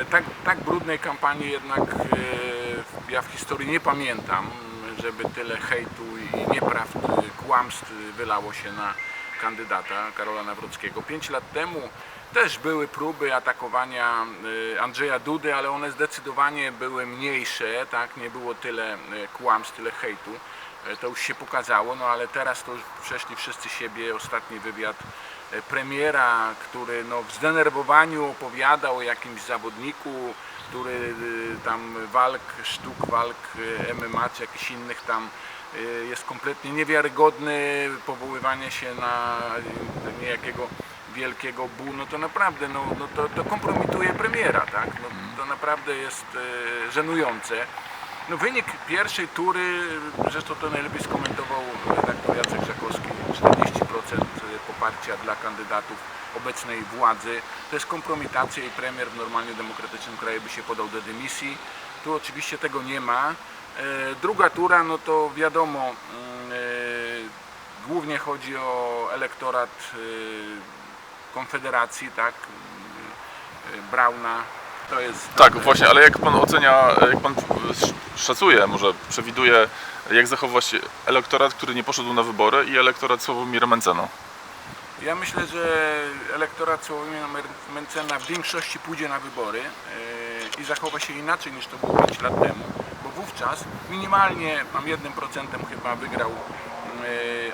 E, Tak, tak brudnej kampanii jednak e, ja w historii nie pamiętam, żeby tyle hejtu i nieprawd, kłamstw wylało się na kandydata Karola Nawrockiego. Pięć lat temu też były próby atakowania e, Andrzeja Dudy, ale one zdecydowanie były mniejsze, tak? nie było tyle kłamstw, tyle hejtu. E, To już się pokazało, no ale teraz to już przeszli wszyscy siebie. Ostatni wywiad e, premiera, który no, w zdenerwowaniu opowiadał o jakimś zawodniku, który y, tam walk, sztuk walk MMA czy jakichś innych tam jest kompletnie niewiarygodny, powoływanie się na niejakiego wielkiego bu, no to naprawdę no, no to, to kompromituje premiera, tak? No, to naprawdę jest żenujące. No wynik pierwszej tury, zresztą to najlepiej skomentował redaktor Jacek Żakowski, 40% poparcia dla kandydatów obecnej władzy. To jest kompromitacja i premier w normalnie demokratycznym kraju by się podał do dymisji. Tu oczywiście tego nie ma. E, Druga tura, no to wiadomo, e, głównie chodzi o elektorat e, Konfederacji, tak, Brauna. To jest Tak, właśnie, ale jak pan ocenia, jak pan sz- szacuje, może przewiduje, jak zachowa się elektorat, który nie poszedł na wybory i elektorat Sławomira Mencena? Ja myślę, że elektorat Sławomira Mencena w większości pójdzie na wybory e, i zachowa się inaczej niż to było 5 lat temu, bo wówczas minimalnie, mam 1% chyba wygrał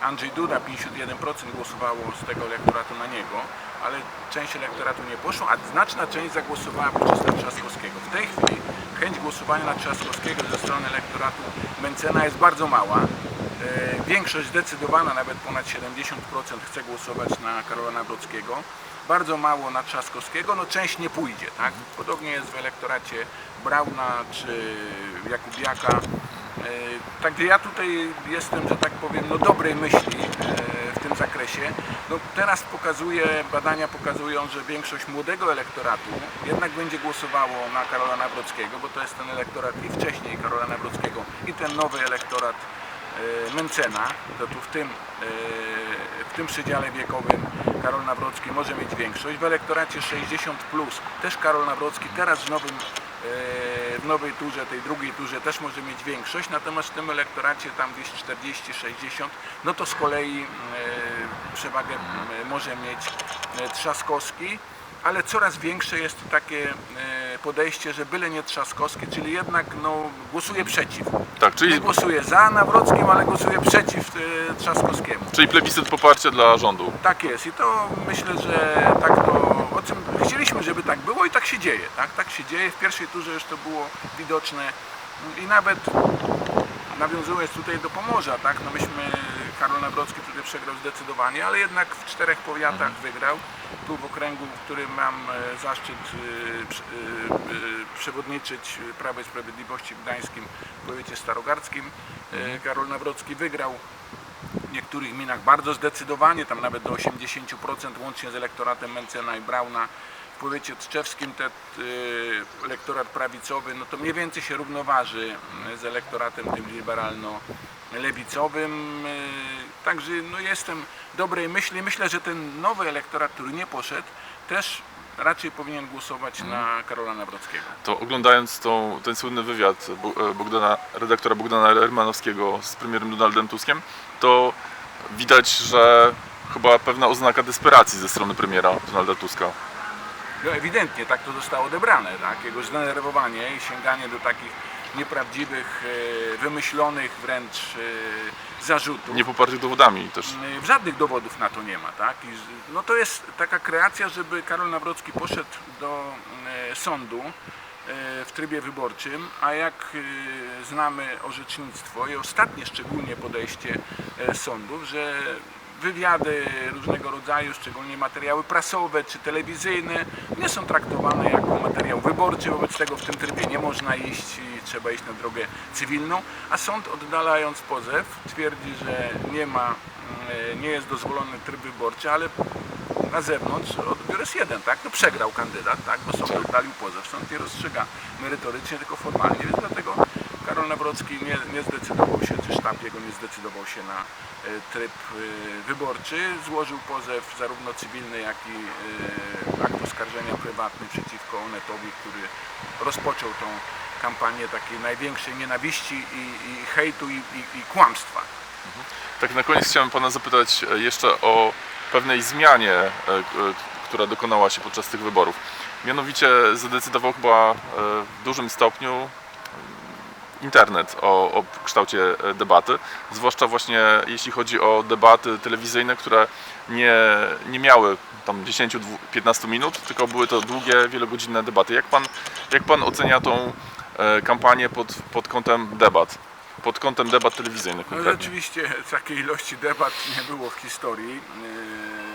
Andrzej Duda, 51% głosowało z tego elektoratu na niego, ale część elektoratu nie poszło, a znaczna część zagłosowała przez na Trzaskowskiego. W tej chwili chęć głosowania na Trzaskowskiego ze strony elektoratu Mencena jest bardzo mała. E, Większość zdecydowana, nawet ponad 70% chce głosować na Karola Nawrockiego. Bardzo mało na Trzaskowskiego, no część nie pójdzie, tak? Podobnie jest w elektoracie Brauna czy Jakubiaka. E, Także ja tutaj jestem, że tak powiem, no dobrej myśli e, w tym zakresie. No teraz pokazuje, badania pokazują, że większość młodego elektoratu jednak będzie głosowało na Karola Nawrockiego, bo to jest ten elektorat i wcześniej Karola Nawrockiego i ten nowy elektorat e, Mencena, to tu w tym, w tym przedziale wiekowym Karol Nawrocki może mieć większość. W elektoracie 60 plus też Karol Nawrocki teraz w nowym w nowej turze, tej drugiej turze też może mieć większość, natomiast w tym elektoracie tam gdzieś 40-60, no to z kolei e, przewagę e, może mieć e, Trzaskowski, ale coraz większe jest takie e, podejście, że byle nie Trzaskowski, czyli jednak no, głosuje przeciw. Tak, czyli, Nie głosuje za Nawrockim, ale głosuje przeciw e, Trzaskowskiemu. czyli plebiscyt poparcia dla rządu. Tak jest i to myślę, że tak to, o czym chcieliśmy, żeby tak było i tak się dzieje, tak? Tak się dzieje. W pierwszej turze już to było widoczne i nawet nawiązując tutaj do Pomorza, tak? No myśmy, Nawrocki tutaj przegrał zdecydowanie, ale jednak w czterech powiatach wygrał. Tu w okręgu, w którym mam e, zaszczyt e, e, przewodniczyć Prawa i Sprawiedliwości w Gdańskim w powiecie starogardzkim. E, Karol Nawrocki wygrał w niektórych gminach bardzo zdecydowanie, tam nawet do 80% łącznie z elektoratem Mencena i Brauna. Powiecie tczewskim ten y, elektorat prawicowy, no to mniej więcej się równoważy y, z elektoratem tym liberalno-lewicowym. Y, Także no jestem dobrej myśli. Myślę, że ten nowy elektorat, który nie poszedł, też raczej powinien głosować na Karola Nawrockiego. To oglądając tą, ten słynny wywiad e, Bogdana, redaktora Bogdana Hermanowskiego z premierem Donaldem Tuskiem, to widać, że chyba pewna oznaka desperacji ze strony premiera Donalda Tuska. No ewidentnie tak to zostało odebrane, tak? Jego zdenerwowanie i sięganie do takich nieprawdziwych, e, wymyślonych wręcz e, zarzutów. Nie popartych dowodami też. E, Żadnych dowodów na to nie ma, tak? I, no to jest taka kreacja, żeby Karol Nawrocki poszedł do sądu w trybie wyborczym, a jak znamy orzecznictwo i ostatnie szczególnie podejście sądów, że wywiady różnego rodzaju, szczególnie materiały prasowe czy telewizyjne, nie są traktowane jako materiał wyborczy, wobec tego w tym trybie nie można iść i trzeba iść na drogę cywilną, a sąd oddalając pozew twierdzi, że nie ma, mm, nie jest dozwolony tryb wyborczy, ale na zewnątrz odbiór jest jeden, tak? No przegrał kandydat, tak? Bo sąd oddalił pozew, sąd nie rozstrzyga merytorycznie, tylko formalnie, więc dlatego Karol Nawrocki nie, nie zdecydował jego nie zdecydował się na e, tryb e, wyborczy. Złożył pozew zarówno cywilny, jak i e, akt oskarżenia prywatny przeciwko Onetowi, który rozpoczął tą kampanię takiej największej nienawiści i, i hejtu i, i, i kłamstwa. Tak na koniec chciałem Pana zapytać jeszcze o pewnej zmianie, która dokonała się podczas tych wyborów. Mianowicie zadecydował chyba w dużym stopniu internet o, o kształcie e, debaty, zwłaszcza właśnie jeśli chodzi o debaty telewizyjne, które nie, nie miały tam 10-15 minut, tylko były to długie, wielogodzinne debaty. Jak Pan, jak pan ocenia tą e, kampanię pod, pod kątem debat? Pod kątem debat telewizyjnych No rzeczywiście takiej ilości debat nie było w historii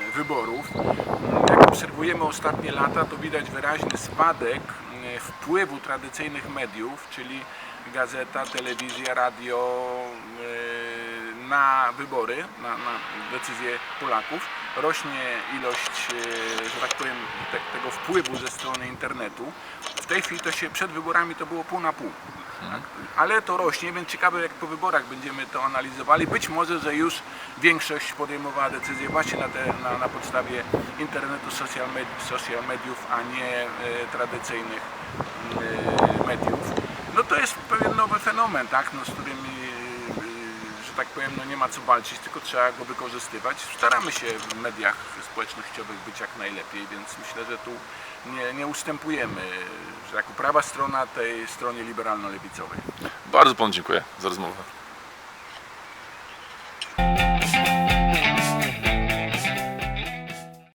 e, wyborów. Jak obserwujemy ostatnie lata, to widać wyraźny spadek wpływu tradycyjnych mediów, czyli gazeta, telewizja, radio e, na wybory, na, na decyzje Polaków. Rośnie ilość, e, że tak powiem, te, tego wpływu ze strony internetu. W tej chwili to się przed wyborami to było pół na pół. Tak? Ale to rośnie, więc ciekawe jak po wyborach będziemy to analizowali. Być może, że już większość podejmowała decyzje właśnie na, te, na, na podstawie internetu, social, med, social mediów, a nie e, tradycyjnych e, jest pewien nowy fenomen, tak? no, z którym e, że tak powiem, no nie ma co walczyć, tylko trzeba go wykorzystywać. Staramy się w mediach społecznościowych być jak najlepiej, więc myślę, że tu nie, nie ustępujemy, że jako prawa strona tej stronie liberalno-lewicowej. Bardzo Panu dziękuję za rozmowę.